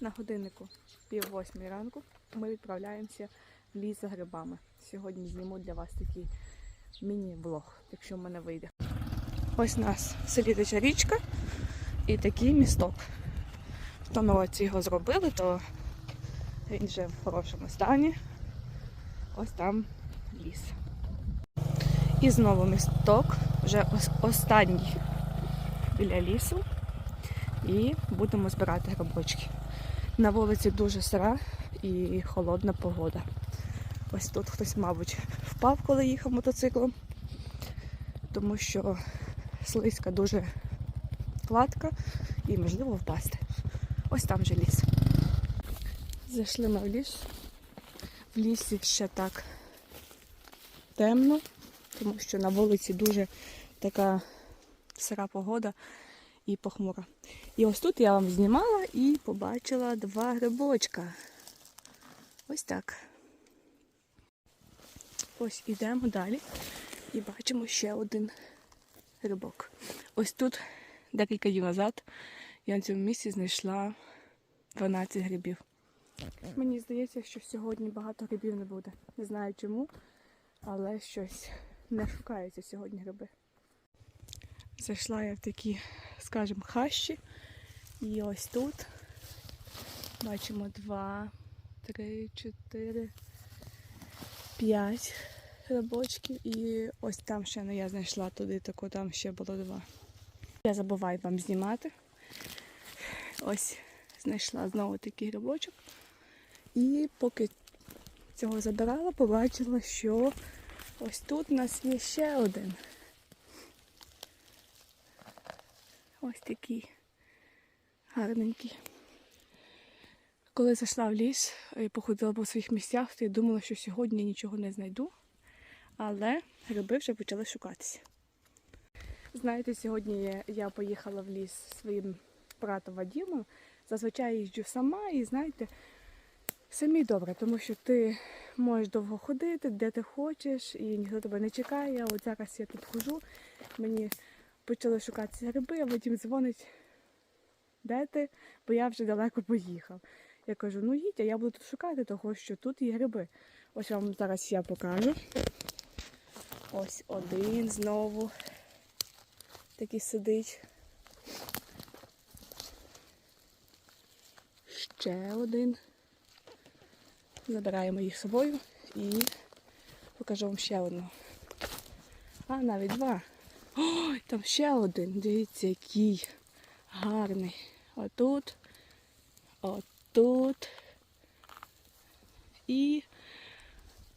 На годиннику пів восьмій ранку ми відправляємося в ліс за грибами. Сьогодні зніму для вас такий міні-влог, якщо в мене вийде. Ось у нас в річка і такий місток. В тому році його зробили, то він вже в хорошому стані. Ось там ліс. І знову місток, вже останній біля лісу. І будемо збирати грибочки. На вулиці дуже сира і холодна погода. Ось тут хтось, мабуть, впав, коли їхав мотоциклом, тому що слизька дуже кладка і можливо впасти. Ось там же ліс. Зайшли ми в ліс. В лісі ще так темно, тому що на вулиці дуже така сира погода і похмура. І ось тут я вам знімала і побачила два грибочка. Ось так. Ось ідемо далі і бачимо ще один грибок. Ось тут декілька днів назад я на цьому місці знайшла 12 грибів. Мені здається, що сьогодні багато грибів не буде. Не знаю чому, але щось не шукаються сьогодні гриби. Зайшла я в такі, скажімо, хащі. І ось тут бачимо два, три, чотири, п'ять грибочків. І ось там ще ну, я знайшла туди, тако там ще було два. Я забуваю вам знімати. Ось знайшла знову такий грибочок. І поки цього забирала, побачила, що ось тут у нас є ще один. Ось гарненький. Коли зайшла в ліс і походила по своїх місцях, то я думала, що сьогодні нічого не знайду, але гриби вже почали шукатися. Знаєте, сьогодні я, поїхала в ліс зі своїм братом Вадимом. Зазвичай їжджу сама і знаєте, самі добре, тому що ти можеш довго ходити, де ти хочеш, і ніхто тебе не чекає. От зараз я тут хожу, мені почали шукатися гриби, а Вадим дзвонить, де ти? Бо я вже далеко поїхав. Я кажу, ну їдь, а я буду тут шукати, того що тут є гриби. Ось вам зараз я покажу. Ось один знову такий сидить. Ще один. Забираємо їх з собою і покажу вам ще одного. А, навіть два. Ой, там ще один. Дивіться, який гарний. Отут, отут. І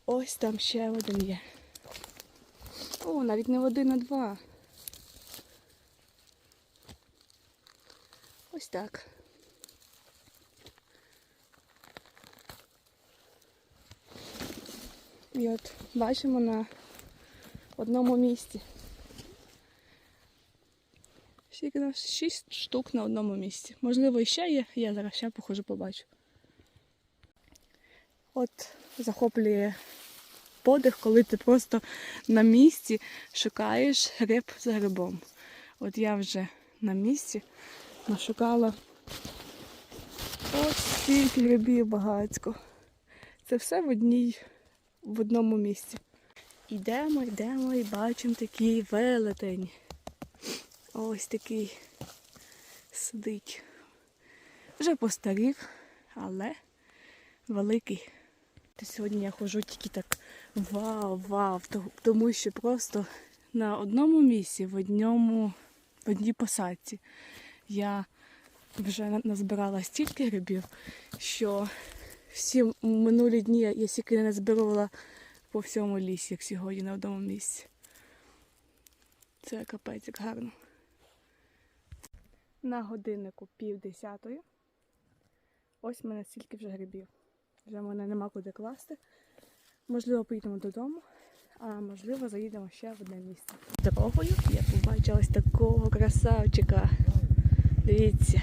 ось там ще один є. О, навіть не один, а два. Ось так. І от бачимо на одному місці. Скільки нас? Шість штук на одному місці. Можливо, іще є, я зараз ще похожу побачу. От захоплює подих, коли ти просто на місці шукаєш гриб за грибом. От я вже на місці нашукала ось стільки грибів багацько. Це все в одній, в одному місці. Йдемо, йдемо і бачимо такий велетень. Ось такий сидить. Вже постарів, але великий. Та Сьогодні я ходжу тільки так вау, вау, тому що просто на одному місці, в одному, в одній посадці я вже назбирала стільки грибів, що всі минулі дні я стільки не назбирувала по всьому лісі, як сьогодні на одному місці. Це капець як гарно. На годиннику пів десятої. Ось в мене стільки вже грибів. Вже в мене нема куди класти. Можливо, поїдемо додому, а можливо, заїдемо ще в одне місце. Дорогою я побачила ось такого красавчика. Дивіться,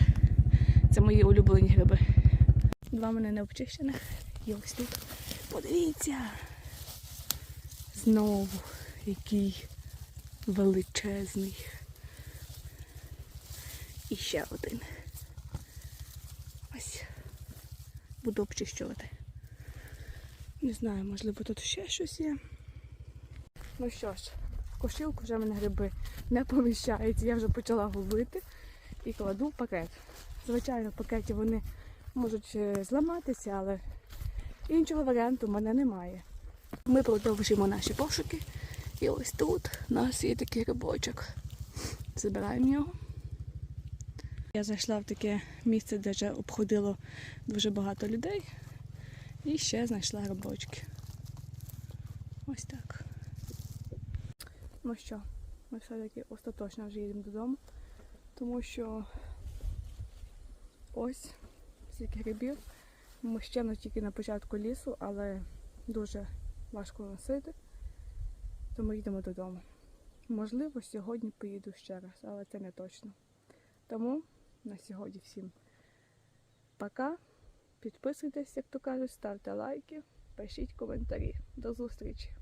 це мої улюблені гриби. Два мене не обчищених. І ось тут. Подивіться. Знову який величезний. І ще один. Ось. буду обчищувати. Не знаю, можливо, тут ще щось є. Ну що ж, в кошилку вже в мене гриби не поміщаються. Я вже почала губити і кладу в пакет. Звичайно, в пакеті вони можуть е, зламатися, але іншого варіанту в мене немає. Ми продовжуємо наші пошуки. І ось тут у нас є такий грибочок. Забираємо його. Я зайшла в таке місце, де вже обходило дуже багато людей. І ще знайшла грибочки. Ось так. Ну що, ми все-таки остаточно вже їдемо додому, тому що ось стільки грибів. Ми ще не тільки на початку лісу, але дуже важко носити, тому їдемо додому. Можливо, сьогодні поїду ще раз, але це не точно. Тому на сьогодні всім пока. Підписуйтесь, як то кажуть, ставте лайки, пишіть коментарі. До зустрічі!